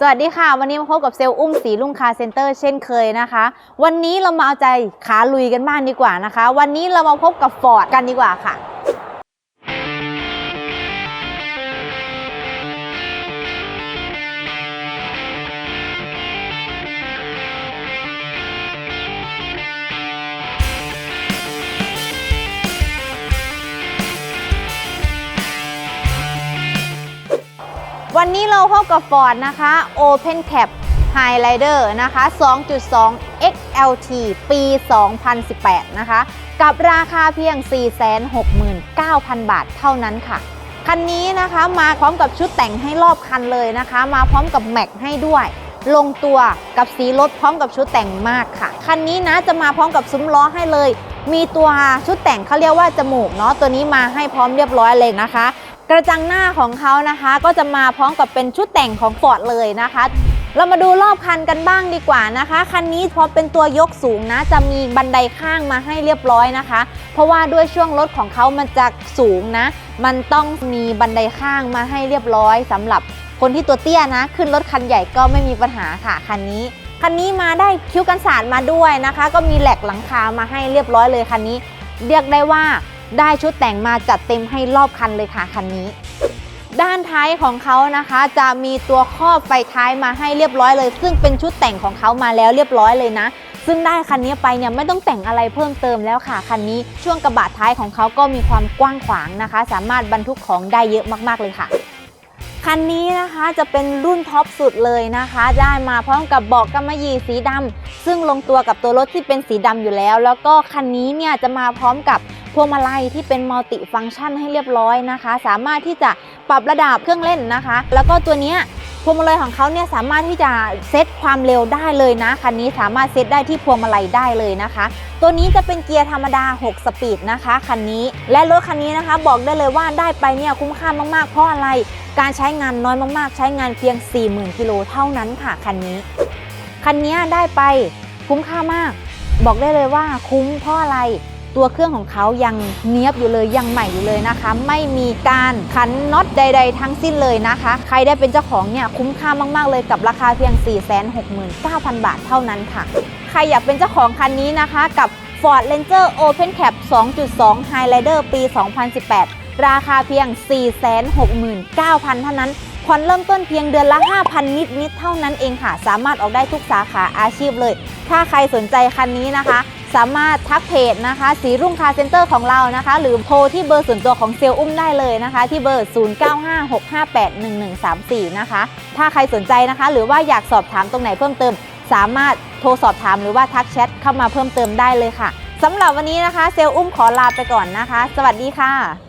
สวัสดีค่ะ วันนี้มาพบกับเซลล์อุ้มสีลุ่งคาเซ็นเตอร์เช่นเคยนะคะ วันนี้เรามาเอาใจขาลุยกันบ้างดีกว่านะคะ วันนี้เรามาพบกับฟอร์ดกันดีกว่าค่ะ วันนี้เราพบกับ Ford นะคะ Open Cap Highlighter นะคะ 2.2 XLT ปี 2018 นะคะ กับราคาเพียง 469,000 บาทเท่านั้นค่ะ คันนี้นะคะมาพร้อมกับชุดแต่งให้รอบคันเลยนะคะ มาพร้อมกับแม็กให้ด้วย ลงตัวกับสีรถพร้อมกับชุดแต่งมากค่ะ คันนี้นะจะมาพร้อมกับซุ้มล้อให้เลย มีตัวชุดแต่งเขาเรียกว่าจมูกเนาะ ตัวนี้มาให้พร้อมเรียบร้อยเลยนะคะ กระจังหน้าของเขานะคะ ก็จะมาพร้อมกับเป็นชุดแต่งของฟอร์ดเลยนะคะ เรามาดูรอบคันกันบ้างดีกว่านะคะ คันนี้พอเป็นตัวยกสูงนะ จะมีบันไดข้างมาให้เรียบร้อยนะคะ เพราะว่าด้วยช่วงรถของเขามันจะสูงนะ มันต้องมีบันไดข้างมาให้เรียบร้อยสำหรับคนที่ตัวเตี้ยนะ ขึ้นรถคันใหญ่ก็ไม่มีปัญหาค่ะคันนี้คันนี้มาได้คิ้วกันสาดมาด้วยนะคะ ก็มีแหลกหลังคามาให้เรียบร้อยเลยคันนี้ เรียกได้ว่า ได้ชุดแต่งมาจัดเต็มให้รอบคันเลยค่ะคันนี้ ด้านท้ายของเขานะคะ จะมีตัวครอบไฟท้ายมาให้เรียบร้อยเลย ซึ่งเป็นชุดแต่งของเขามาแล้วเรียบร้อยเลยนะ ซึ่งได้คันนี้ไปเนี่ยไม่ต้องแต่งอะไรเพิ่มเติมแล้วค่ะคันนี้ช่วงกระบะท้ายของเขาก็มีความกว้างขวางนะคะ สามารถบรรทุกของได้เยอะมากๆเลยค่ะคันนี้นะคะจะเป็นรุ่นท็อปสุดเลยนะคะ ได้มาพร้อมกับเบาะกำมะหยี่สีดำซึ่งลงตัวกับตัวรถที่เป็นสีดำอยู่แล้ว แล้วก็คันนี้เนี่ยจะมาพร้อมกับ วงมาลัยที่เป็นมัลติฟังก์ชันให้เรียบร้อยนะคะ สามารถที่จะปรับระดับเครื่องเล่นนะคะ แล้วก็ตัวนี้พวงมาลัยของเขาเนี่ยสามารถที่จะเซตความเร็วได้เลยนะคันนี้สามารถเซตได้ที่พวงมาลัยได้เลยนะคะ ตัวนี้จะเป็นเกียร์ธรรมดา 6 สปีดนะคะคันนี้และรถคันนี้นะคะ บอกได้เลยว่าได้ไปเนี่ยคุ้มค่ามากๆ เพราะอะไรการใช้งานน้อยมากๆ ใช้งานเพียง 40,000กิโลเท่านั้นค่ะคันนี้คันนี้ได้ไปคุ้มค่ามาก บอกได้เลยว่าคุ้มเพราะอะไร ตัวเครื่องของเขายังเนี้ยบอยู่เลยยังใหม่อยู่เลยนะคะ ไม่มีการขันน็อตใด ๆ ทั้งสิ้นเลยนะคะ ใครได้เป็นเจ้าของเนี่ยคุ้มค่ามาก ๆ เลยกับราคาเพียง 469,000 บาทเท่านั้นค่ะ ใครอยากเป็นเจ้าของคันนี้นะคะกับ Ford Ranger Open Cap 2.2 Highlander ปี 2018 ราคาเพียง 469,000 เท่านั้นผ่อนเริ่มต้นเพียงเดือนละ 5,000 นิดนิดๆเท่านั้นเองค่ะ สามารถออกได้ทุกสาขาอาชีพเลย ถ้าใครสนใจคันนี้นะคะ สามารถทักเพจนะคะสีรุ่งคาเซ็นเตอร์ของเรานะคะ หรือโทรที่เบอร์ส่วนตัวของเซลอุ้มได้เลยนะคะ ที่เบอร์ 0956581134 นะคะ ถ้าใครสนใจนะคะ หรือว่าอยากสอบถามตรงไหนเพิ่มเติม สามารถโทรสอบถามหรือว่าทักแชทเข้ามาเพิ่มเติมได้เลยค่ะสำหรับวันนี้นะคะ เซลอุ้มขอลาไปก่อนนะคะ สวัสดีค่ะ